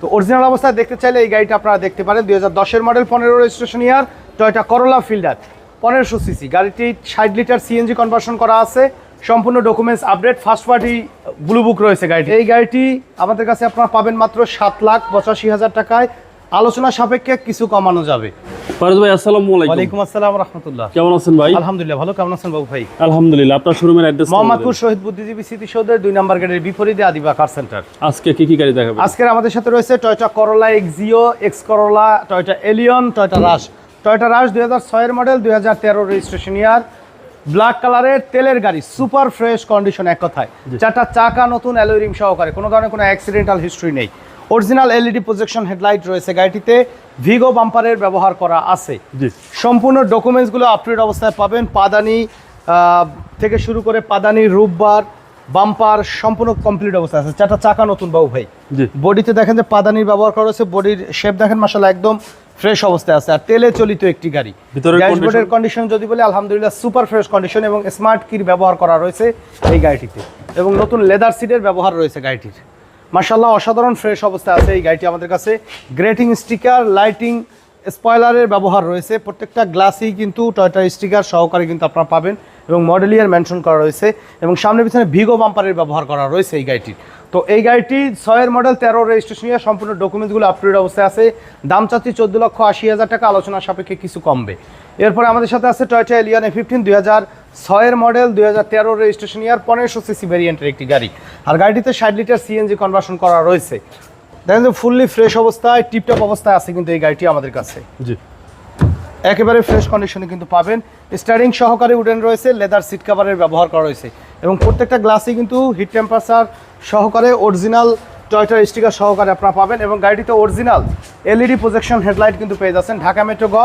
তো অরিজিনাল অবস্থায় দেখতে চাইলে এই গাড়িটা আপনারা দেখতে পারেন। দুই হাজার দশের মডেল পনেরো registration year Toyota Corolla Fielder পনেরোশো সিসি গাড়িটি ষাট লিটার সিএনজি কনভার্সন করা আছে। সম্পূর্ণ documents update first party blue book রয়েছে গাড়িটি। এই গাড়িটি আমাদের কাছে আপনারা পাবেন মাত্র সাত লাখ পঁচাশি হাজার টাকায়। আলোচনা সাপেক্ষে কিছু কমানো যাবে। ফারুজ ভাই আসসালামু আলাইকুম। ওয়ালাইকুম আসসালাম রহমতুল্লাহ। কেমন আছেন ভাই? আলহামদুলিল্লাহ ভালো। কেমন আছেন বাবু ভাই? আলহামদুলিল্লাহ আপনার শোরুমের অ্যাড্রেস মোহাম্মদপুর শহীদ বুদ্ধিজীবী স্মৃতিসৌধের দুই নম্বর গেটের বিপরীতে আদিবা কার সেন্টার আজকে কি কি গাড়ি দেখাবেন? আজকের আমাদের সাথে রয়েছে Toyota Corolla Axio X Corolla Toyota Allion Toyota Rush Toyota Rush model দুই হাজার তেরো রেজিস্ট্রেশন ইয়ার ব্ল্যাক কালারের তেলের গাড়ি সুপার ফ্রেশ কন্ডিশন এক কথায়। চারটা চাকা নতুন অ্যালোরিং সহকারে কোনো ধরনের কোনো অ্যাক্সিডেন্টাল হিস্ট্রি নেই। অরিজিনাল এলইডি প্রজেকশন হেডলাইট রয়েছে। গাড়িটিতে ভিগো বাম্পারের ব্যবহার করা আছে। জি। সম্পূর্ণ ডকুমেন্টসগুলো আপডেট অবস্থায় পাবেন। পাদানি থেকে শুরু করে পাদানি রূপবার বাম্পার সম্পূর্ণ কমপ্লিট অবস্থায় আছে। চারটা চাকা নতুন বাবু ভাই। জি। বডিতে দেখেন যে পাদানির ব্যবহার করা হয়েছে। বডির শেপ দেখেন মাসাল একদম ফ্রেশ অবস্থায় আছে। আর তেলে চলিত একটি গাড়ি। ড্যাশবোর্ডের কন্ডিশন যদি বলে আলহামদুলিল্লাহ সুপার ফ্রেশ কন্ডিশন এবং স্মার্ট কির ব্যবহার করা রয়েছে এই গাড়িটিতে। এবং নতুন লেদার সিটের ব্যবহার রয়েছে গাড়িটির। মাসাল্লাহ অসাধারণ ফ্রেশ অবস্থায় আছে এই গাড়িটি আমাদের কাছে। গ্রেটিং স্টিকার লাইটিং স্পয়লারের ব্যবহার রয়েছে। প্রত্যেকটা গ্লাসেই কিন্তু টয়টার স্টিকার সহকারে কিন্তু আপনারা পাবেন এবং মডেল ইয়ার মেনশন করা রয়েছে এবং সামনে পিছনে ভিগো বাম্পারের ব্যবহার করা রয়েছে এই গাড়িটির। তো এই গাড়িটি ছয়ের মডেল তেরো রেজিস্ট্রেশন সম্পূর্ণ ডকুমেন্টসগুলো আপডেট অবস্থায় আছে। দাম চাচ্ছি চোদ্দ লক্ষ আশি হাজার টাকা আলোচনা সাপেক্ষে কিছু কমবে। এরপরে আমাদের সাথে আছে টয়টা এলিয়ান এ ফিফটিন দুই হাজার ছয়ের মডেল দুই হাজার তেরো রেজিস্ট্রেশন ইয়ার পনেরোশো সিসি ভ্যারিয়েন্টের একটি গাড়ি। আর গাড়িটিতে ষাট লিটার সিএনজি কনভার্সন করা রয়েছে। দেখেন যে ফুললি ফ্রেশ অবস্থায় টিপটপ অবস্থায় আছে কিন্তু এই গাড়িটি আমাদের কাছে। জি। একেবারে ফ্রেশ কন্ডিশনে কিন্তু পাবেন। স্টারিং সহকারে উডেন রয়েছে লেদার সিট কাভারের ব্যবহার করা রয়েছে। এবং প্রত্যেকটা গ্লাসই কিন্তু হিট টেম্পারেচার সহকারে অরিজিনাল টয়টার স্টিকার সহকারে আপনারা পাবেন এবং গাড়িটিতে অরিজিনাল এলইডি প্রজেকশন হেডলাইট কিন্তু পেয়ে যাচ্ছেন। ঢাকা মেট্রো গ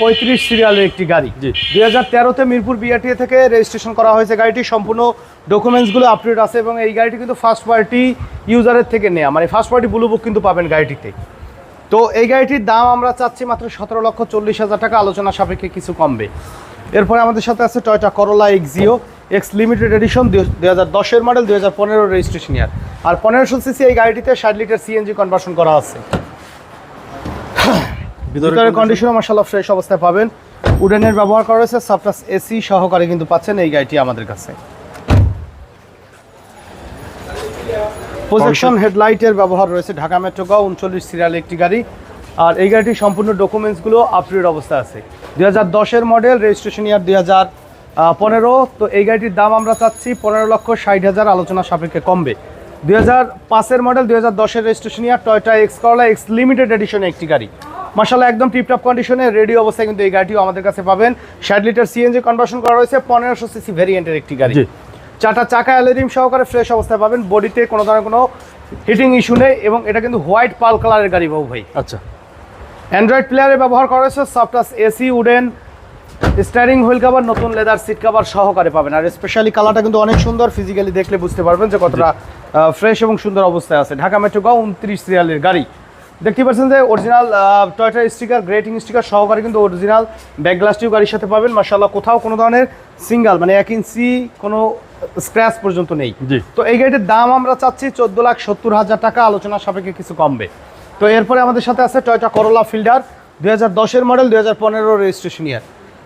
পঁয়ত্রিশ সিরিয়ালের একটি গাড়ি। জি। দুই হাজার তেরোতে মিরপুর বিআরটিএ থেকে রেজিস্ট্রেশন করা হয়েছে গাড়িটি। সম্পূর্ণ ডকুমেন্টসগুলো আপডেট আছে এবং এই গাড়িটি কিন্তু ফার্স্ট পার্টি ইউজারের থেকে নেওয়া মানে ফার্স্ট পার্টি ব্লু বুক কিন্তু পাবেন গাড়িটিতে। তো এই গাড়িটির দাম আমরা চাচ্ছি মাত্র সতেরো লক্ষ চল্লিশ হাজার টাকা। আলোচনা সাপেক্ষে কিছু কমবে। এরপরে আমাদের সাথে আছে Toyota Corolla Axio X limited edition দুই হাজার দশের মডেল দুই হাজার পনেরো রেজিস্ট্রেশন ইয়ার আর পনেরোশো সিসি এই গাড়িটিতে ষাট লিটার সিএনজি কনভার্সন করা আছে। ভিতরের কন্ডিশন মাসাল্লাহ ফ্রেশ অবস্থায় পাবেন। উডেনের ব্যবহার করা হয়েছে সাবটাস এসি সহকারে কিন্তু পাচ্ছেন এই গাড়িটি আমাদের কাছে। প্রজেকশন হেডলাইটের ব্যবহার রয়েছে ঢাকা মেট্রো গাও উনচল্লিশ সিরিয়াল একটি গাড়ি। আর এই গাড়িটির সম্পূর্ণ ডকুমেন্টসগুলো আপডেট অবস্থায় আছে। দুই হাজার দশের মডেল রেজিস্ট্রেশন ইয়ার দুই হাজার পনেরো। তো এই গাড়িটির দাম আমরা চাচ্ছি পনেরো লক্ষ ষাট হাজার আলোচনা সাপেক্ষে কমবে। দুই হাজার পাঁচের মডেল দুই হাজার দশের registration year Toyota X Corolla X limited এডিশনে একটি গাড়ি। মাসাল্লাহ একদম টিপটপ কন্ডিশনে রেডি অবস্থায় কিন্তু এই গাড়িটিও আমাদের কাছে পাবেন। ষাট লিটার সিএনজি কনভার্সন করা রয়েছে পনেরোশো সিসি ভেরিয়েন্টের একটি গাড়ি। চারটা চাকা অ্যালোরিম সহকারে ফ্রেশ অবস্থায় পাবেন। বডিতে কোনো ধরনের কোনো হিটিং ইস্যু নেই এবং এটা কিন্তু হোয়াইট পাল কালারের গাড়ি বাবু ভাই। আচ্ছা। অ্যান্ড্রয়েড প্লেয়ারে ব্যবহার করা হয়েছে সফটাস AC wooden steering wheel cover নতুন লেদার সিট কাভার সহকারে পাবেন। আর স্পেশালি কালারটা কিন্তু অনেক সুন্দর ফিজিক্যালি দেখলে বুঝতে পারবেন যে কতটা ফ্রেশ এবং সুন্দর অবস্থায় আছে। ঢাকা মেট্রো গাও উনত্রিশ সিরিয়ালের গাড়ি। দেখতে পাচ্ছেন যে original Toyota sticker grating sticker সহকারে কিন্তু অরিজিনাল ব্যাক গ্লাসটিও গাড়ির সাথে পাবেন। মার্শাল্লাহ কোথাও কোনো ধরনের সিঙ্গাল মানে এক ইঞ্চি কোনো স্ক্র্যাচ পর্যন্ত নেই। তো এই গাড়িটির দাম আমরা চাচ্ছি চোদ্দ লাখ সত্তর হাজার টাকা আলোচনা সাপেক্ষে কিছু কমবে। তো এরপরে আমাদের সাথে আছে টয়টা করোলা ফিল্ডার দুই হাজার দশের মডেল দুই হাজার পনেরো রেজিস্ট্রেশন ইয়ার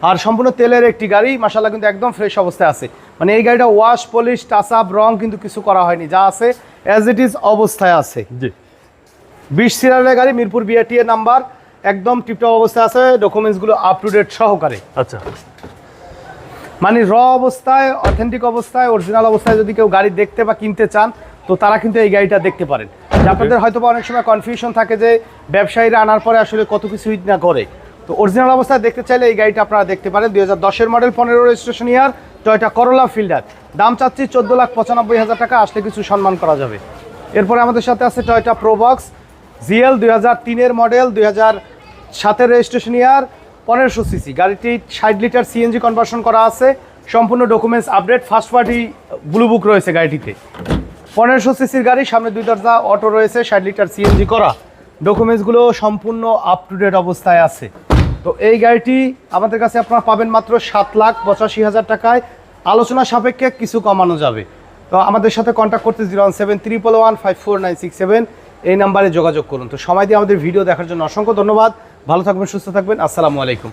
আর সম্পূর্ণ তেলের একটি গাড়ি মাসাল্লাহ কিন্তু একদম ফ্রেশ অবস্থায় আছে। মানে এই গাড়িটা ওয়াশ পলিশ টাচ আপ রং কিন্তু কিছু করা হয়নি যা আছে অ্যাজ ইট ইজ অবস্থায় আছে। জি। বিশ সিরিয়ালের গাড়ি মিরপুর বিআরটিএ নাম্বার একদম টিপটপ অবস্থায় আছে ডকুমেন্টসগুলো আপ টু ডেট সহকারে। আচ্ছা। মানে র অবস্থায় অথেন্টিক অবস্থায় অরিজিনাল অবস্থায় যদি কেউ গাড়ি দেখতে বা কিনতে চান তো তারা কিন্তু এই গাড়িটা দেখতে পারেন। আপনাদের হয়তো অনেক সময় কনফিউশন থাকে যে ব্যবসায়ীরা আনার পরে আসলে কত কিছু না করে। তো অরিজিনাল অবস্থায় দেখতে চাইলে এই গাড়িটা আপনারা দেখতে পারেন। দুই হাজার মডেল পনেরো registration year Toyota Corolla Fielder দাম চাচ্ছি চোদ্দ লাখ পঁচানব্বই হাজার টাকা, আসলে কিছু সম্মান করা যাবে। এরপরে আমাদের সাথে আছে টয়টা প্রোবক্স জিএল দুই হাজার তিনের মডেল দুই হাজার সাতের রেজিস্ট্রেশন ইয়ার পনেরোশো সিসি গাড়িটি ষাট লিটার সিএনজি কনভার্সন করা আছে। সম্পূর্ণ documents update first party blue book রয়েছে গাড়িটিতে। পনেরোশো সিসির গাড়ি, সামনে দুই দরজা, অটো রয়েছে, ষাট লিটার সিএনজি করা। ডকুমেন্টসগুলো সম্পূর্ণ আপ টু ডেট অবস্থায় আছে। তো এই গাড়িটি আমাদের কাছে আপনারা পাবেন মাত্র সাত লাখ পঁচাশি হাজার টাকায়। আলোচনা সাপেক্ষে কিছু কমানো যাবে। তো আমাদের সাথে কন্ট্যাক্ট করতে zero one seven triple one five four nine six seven এই নাম্বারে যোগাযোগ করুন। তো সময় দিয়ে আমাদের ভিডিও দেখার জন্য অসংখ্য ধন্যবাদ। ভালো থাকবেন, সুস্থ থাকবেন। আসসালামু আলাইকুম।